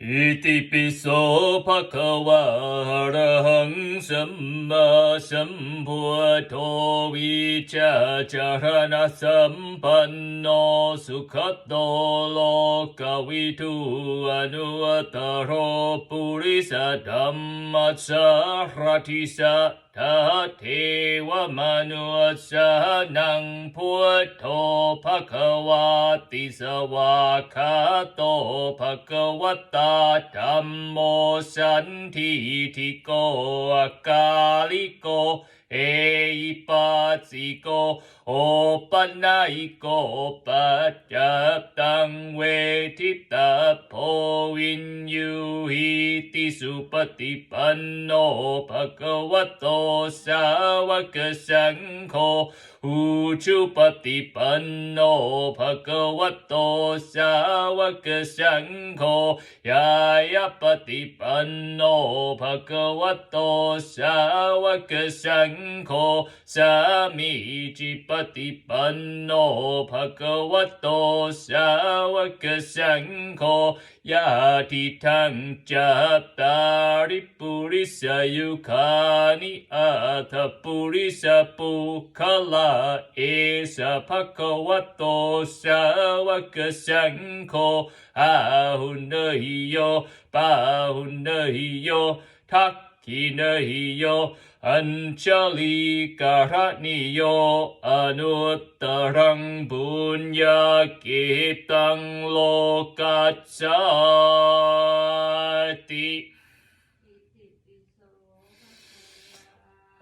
อิติปิโสภะคะวะอะระหังสัมมาสัมพุทโธวิชาจารณะสัมปันโนสุขโตโลกวิทูอนุตตรโรปุริสธัมมัสสารทิสัท ธาเทวมนุสนังพุทโธภะควาติสวาคาโตภะควตาธัมโมสันทิทิโกอกาลิโก えいぱついこ、おぱないこ、ぱちゃたんえてた、ぽいんゆいてすぱてぱんの、ぱかわとさわかさんこ、宇宙パティパンノパカワトサワカシャンコヤヤパティパンノパカワトサワカシャン Sanko Samiji Pati Panno Bhagavato Sawaka Sanko Yati Tang Jatari Purisa Yukani Atha Purisa Pukala Esa Bhagavato Sawaka Sanko Ahunahiyo Bahunahiyo Tak Hinahiyo Anjalikaratniyo Anuttarang Bunya Kitang Lokacati.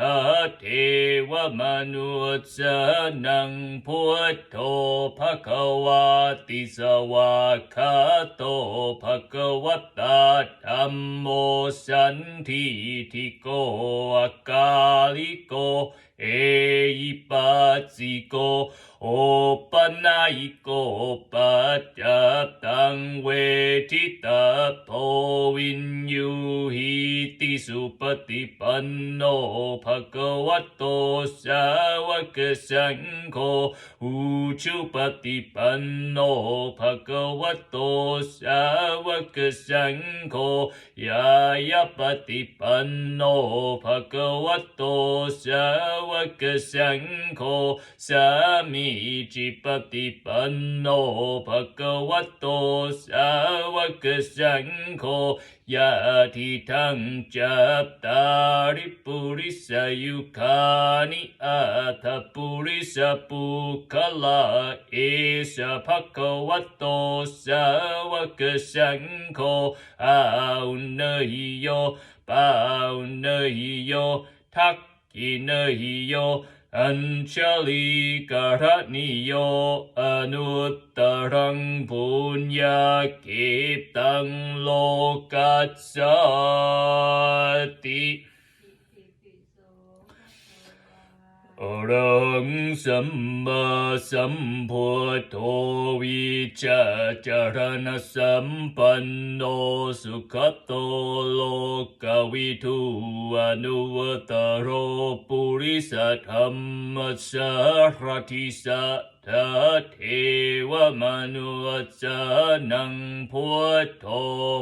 ทเทวมนุสสานังพุทโธภควาติสวาคาโตภควตาธัมโมสันทิทิโกอากาลิโก えいぱちこ、おぱないこ、おぱちゃたんえちたといんゆひてすぱてぱんのぱかわとさわかさんこ、うちゅぱてぱんのぱかわとさわかさんこ、ややぱてぱんのぱかわとさわ vak sang kho sa mi chi pati panno, bhagavato sa vak sang kho ya thi thang chap ta ri purisa yukani, atha purisa pukala esa bhagavato sa vak sang kho aun nơi yo bao nơi yo thắc Hinahiyo Anjali Karaniyo Anuttarang Punya Kitang Lokat Sati อรังสัมมาสัมพุทโธวิชาจารณสัมปันโนสุขโตโลกวิทูอนุวตโรปุริสธรรมสารทิสั ธาเทวมนุสสานังพุทโธ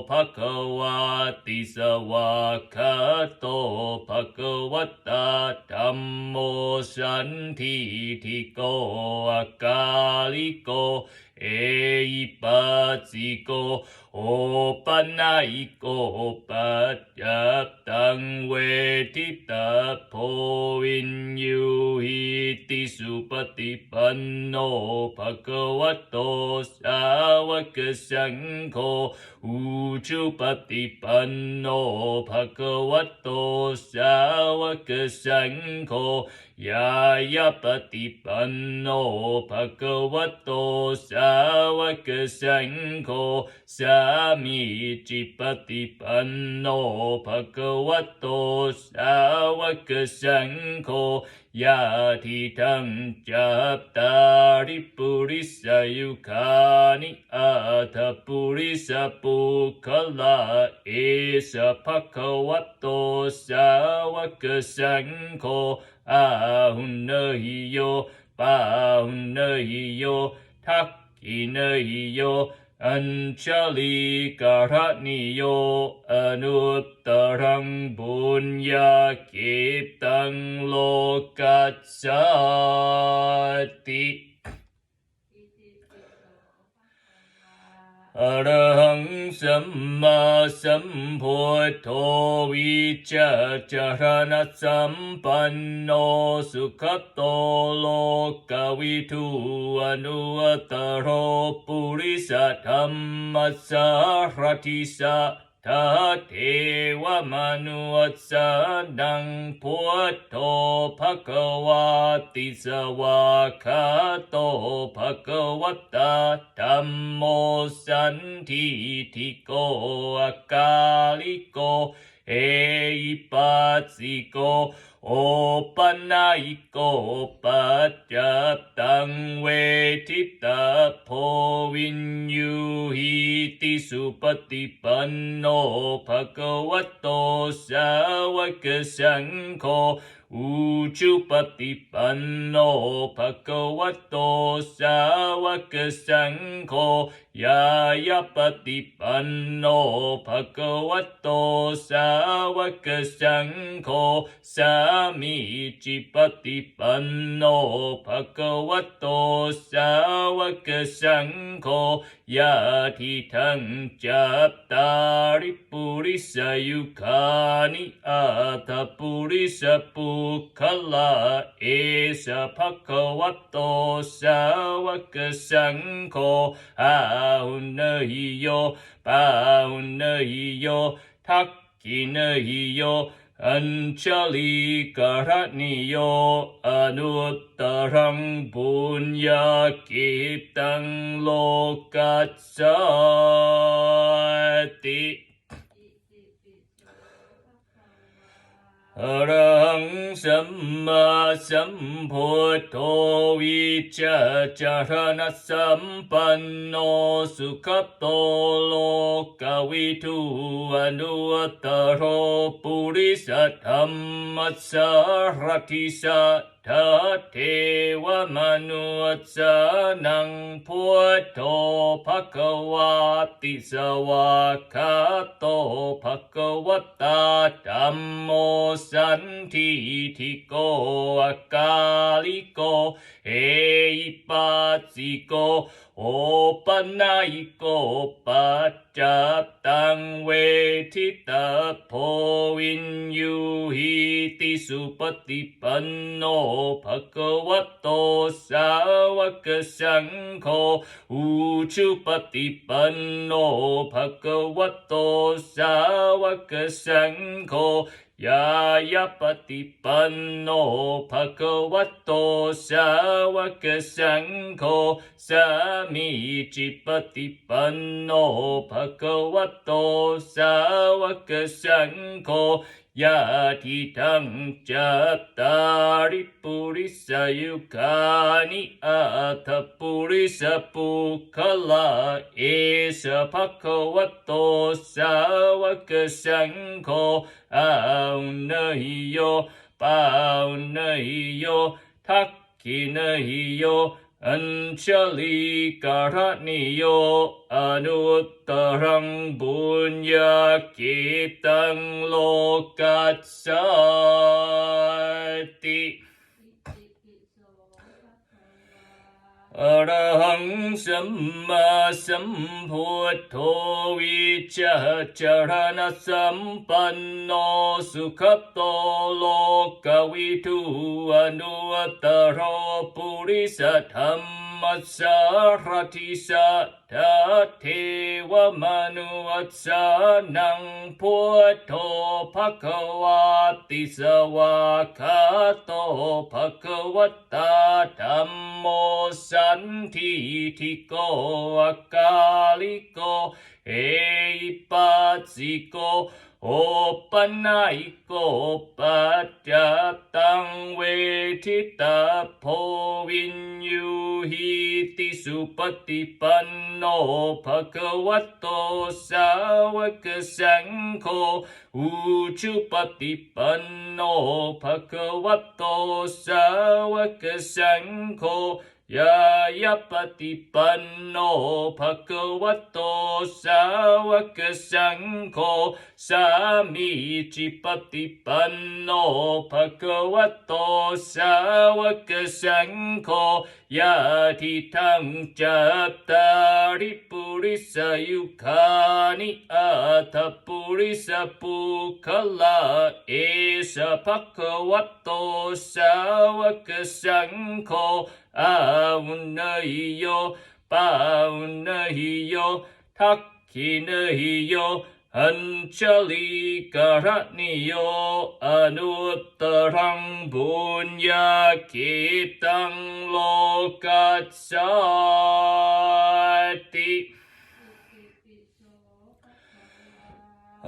ภะคะวาติสวาคาโตภะคะวตาธรรมโมสันทิทิโกอากาลิโก 一発行こう。おぱないこぱやったんウェティタポインユヒティスパティパンノパカワトサワカサンコ宇宙パティパンノパカワトサワカサンコยายาปฏิปันโนภะคะวะโตสาวกสังโฆสามีจิปฏิปันโนภะคะวะโตสาวกสังโฆยาทิทังจัตตาริปุริสยุคานิอาทปุริสปุคละเอสภะคะวะโตสาวกสังโฆ อาหุนเนหิโยปาหุนเนหิโยทักขิเนหิโยอัญชลีการนิโยอนุตตรังบุญญาเกตังโลกัสสติ อรหังสัมมาสัมพุทโธวิจาจารณสัมปันโนสุขโตโลกวิทูอนุตตโรปุริสธรรมสารติสา ทเทวมนุษสานังพุทโธภควาติสวาคาโตภควัตาธรรมโมสันทิทิโกอากาลิโก เอปัสสิโก โอปันนาอิโกปัจจัตตังเวทิตาโพวินยูหิติสุปฏิปันโนภะคะวโตสาวกสังโฆอุจุปฏิปันโนภะคะวโตสาวกสังโฆ ยายาปฏิปันโนภะคะวะโตสาวกสังโฆสามีจิปฏิปันโนภะคะวะโตสาวกสังโฆยาทิทังจัตตาริปุริสยุคานิอาทปุริสปุคละเอสภะคะวะโตสาวกสังโฆอาパウヌヒヨ、パウヌヒヨ、タキヌヒヨ、アンチャリカラニヨ、アヌタランブンヤキタンロカツァティ อรังสัมมาสัมพุทโธวิจาจารณสัมปันโนสุขโตโลกวิทูอนุตตโรปุริสธรรมสารทิสั ทเทวมนุสสานังพุทโธภควาติสวาคาโตภควตาธัมโมสันทิทิโกอากาลิโก เอปัสสิโก โอปันนาอิโกปัจจัตตังเวทิตาโพวินยูหิติสุปฏิปันโนภะคะวะโตสาวกสังโฆอุชุปฏิปันโนภะคะวะโตสาวกสังโฆ ややぱてぱんのぱかわとしゃわかしゃんこさみちぱてぱんのぱかわとしゃわかしゃんこやきたんちゃったりぷりさゆかにあたぷりさぷからいさぱこわとさわかさんこあうないよばうないよたきないよ อัญชลีการณิโยอนุตตรังบุญญากิตังโลกัสสติ อรหังสัมมาสัมพุทโธวิจาจารณสัมปันโนสุขโตโลกวิทูอนุตตโรปุริสธรรมสารทิสัตทธเทวมนุสสนังพุทโธภควาติสวาคาโตภควตาธรรมโมสันทิทิโกอากาลิโกเอปัสสิโก โอปนนาอิโกปัจจตังเวทิตาโพวินยูหิติสุปฏิปันโนภะคะวะโตสาวกสังโฆอุชุปฏิปันโนภะคะวะโตสาวกสังโฆ ややぱティパンのパクワトサワカシャンコ。サミチパティパンのパクワトサワカシャンコ。やティタンチャタリプリサユカニアタプリサプカラエサパクワトサワカシャンコ。あうんないよ、ばうんないよ、たきないよ、アンチャリカラニヨアヌタランブンヤキタンロカチャティ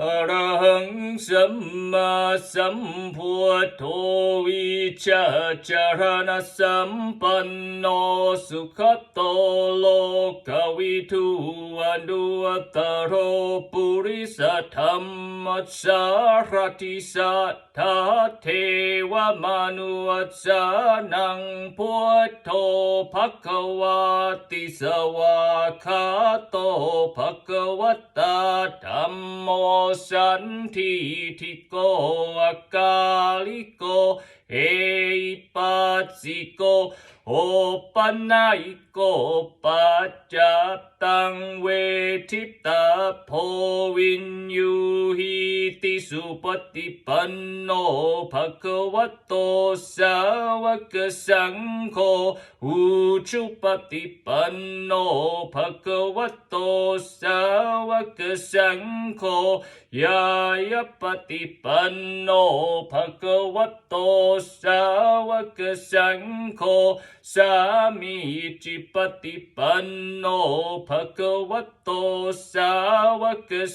อรหังสัมมาสัมพุทโธวิชาจารณสัมปันโนสุขโตโลกวิทูอนุตตโรปุริสธรรมสารติสัทธาเทวมนุสานังพุทโธภควาติสวาคาโตภควตาธรรมโม no san ti ti ko akali ko e patsi ko o panai ko pachatang we tipta po win yu hi ti supati panno, bhagavato savaka sangho uchupati panno, bhagavato sa Sangho Yaya Patipano Pakawato Sawaka Sangho Samichi Patipano Pakawato Sawaka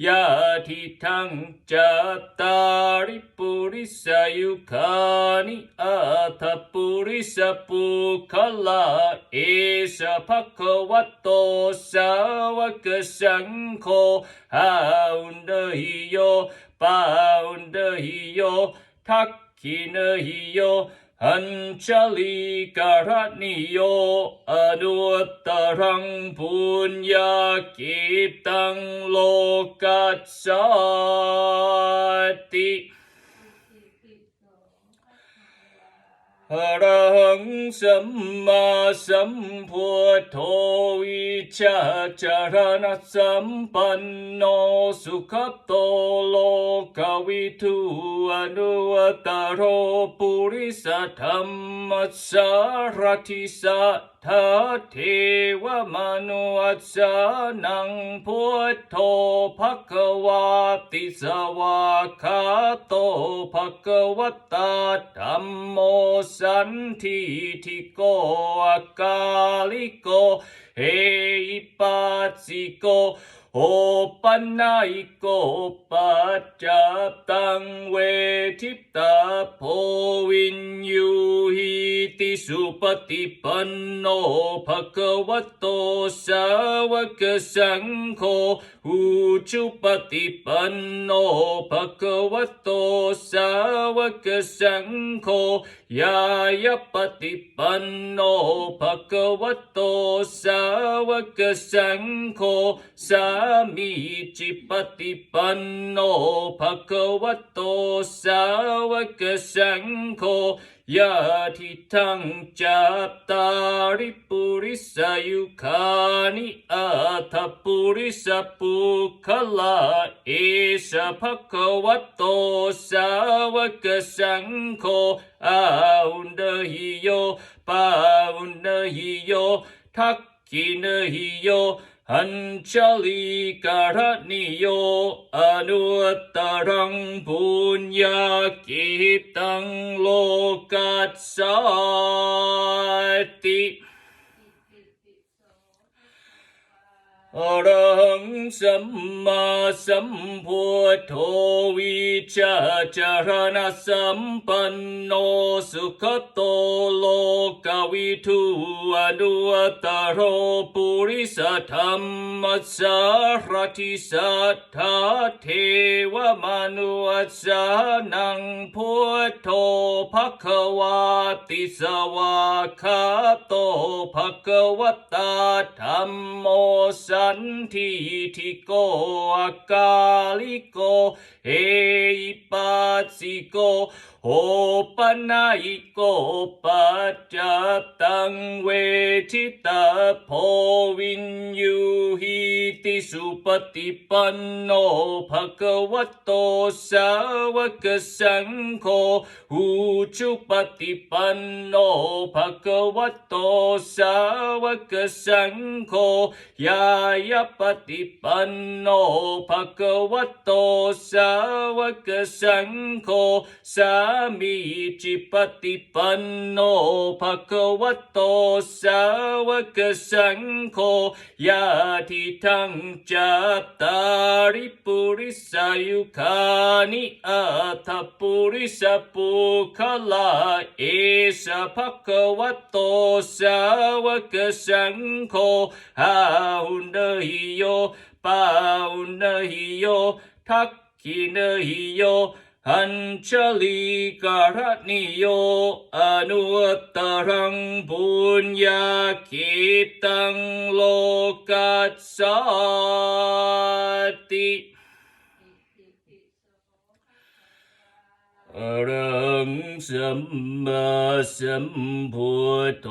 야디탕 짜따리 뿌리사 유카니 아타 뿌리사 뿌칼라 이사 파커와또 사와그상코 하운더히요 바운더히요 탁키너히요 หัญชลีการณิโยอนุตตรังปุญญากิตังโลกัสสติ ตาริปุริสยุคานิอาทปุริสปุคละหังสัมมาสัมพุทโธวิชาจารณสัมปันโนสุขโตโลกวิทูอนุตตโรปุริสธรรมสารทิสั ทเทวมนุสานังพุทโธภควาติสวาคาโตภควตาธรรมโมสันทิทิโกอากาลิโกเฮอิปัสสิโก โอปันนาอิโกปัจจตังเวทิตาโพวินยูหิติสุปฏิปันโนภะคะวะโตสาวกสังโฆอุชุปฏิปันโนภควะโตสาวกสังโฆยายาปฏิปันโนภะคะวะโตสาวกสังโฆสามีจิปฏิปันโนภะคะวะโตสาวกสังโฆややぱてぱんのぱかわとさわかさんこさみちぱてぱんのぱかわとさわかさんこ Yatitang chaptari purisa yukani atha purisa pukala isa pakawato sawaka hiyo aundahiyo paundahiyo takinahiyo Anjali karaniyo anuttarang punya kitang lokat sati. อรังสัมมาสัมพุทโธวิชาจารณสัมปันโนสุขโตโลกวิทูอนุตตโรปุริสธรรมสารทิสัทธาเทวมนุสานังพุทโธภควาติสวาคาโตภควตาธรรมโมสันทิทิโกอากาลิโกเอปัสสิโกโอปนายิโกปัจจตังเวทิตาโพวินยูหิติสุปฏิปันโนภะคะวะโตสาวกสังโฆอุชุปฏิปันโนภะคะวะโตสาวกสังโฆยายาปฏิปันโนภะคะวะโตสาวกสังโฆสาサミチパティパンノパコワトサワカサンコヤティタンチャタリプリサユカニアタプリサプカラエサパコワトサワカサンコハウナヒヨパウナヒヨタッキナヒヨ Anjali Karatniyo Anuattarang Punya Kitang Lokat อัญชลีการนิโยอนุตตรังสัมมาสัมพุทโธ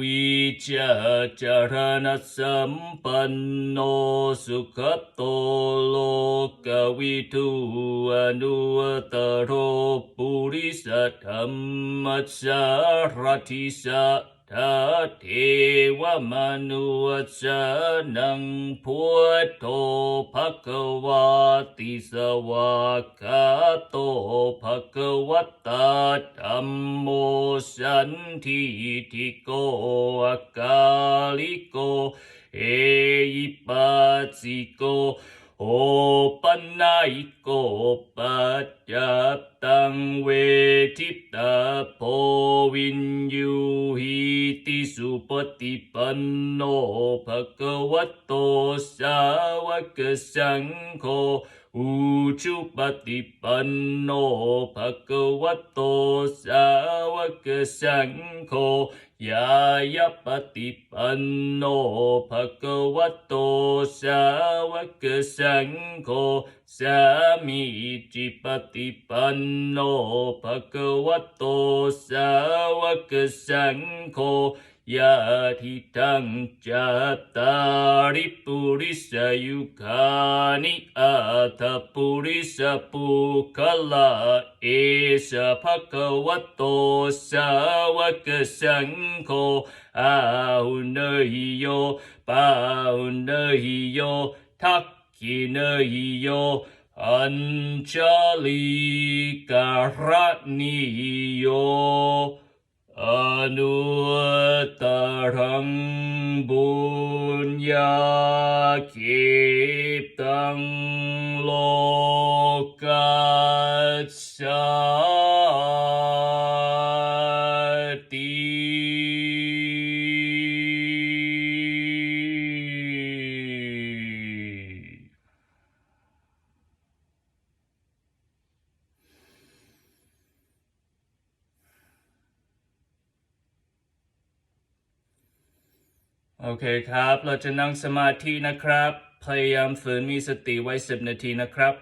วิจาจารณสัมปันโนสุขโตโลกวิทูอนุตตโรปุริสธรรมสารทิสะ ทเทวมนุสานังพุทโธภควาติสวากาโตภควตาธรรมโมสันทิทิโกอากาลิโก เอิปัสสิโก โอปันนาอิโกปัจจตังเวทิตาโพวินยูหิติสุปฏิปันโนภะคะวะโตสาวกสังโฆ อุชุปฏิปันโนภะคะวะโตสาวกสังโฆ ยายาปฏิปันโนภะคะวะโตสาวกสังโฆสามีจิปฏิปันโนภะคะวะโตสาวกสังโฆ ยาทิทังจัตตาริปุริสยุคานิอัตปุริสปุคลาเอสภะคะวะโตสาวกสังโฆอาหุนหิโยปาหุนหิโยทักขิเนหิโยอัญชลีการนิโย anuttaram bunya kiptam lokasya. เราจะนั่งสมาธินะครับ พยายามฝืนมีสติไว้ 10 นาทีนะครับ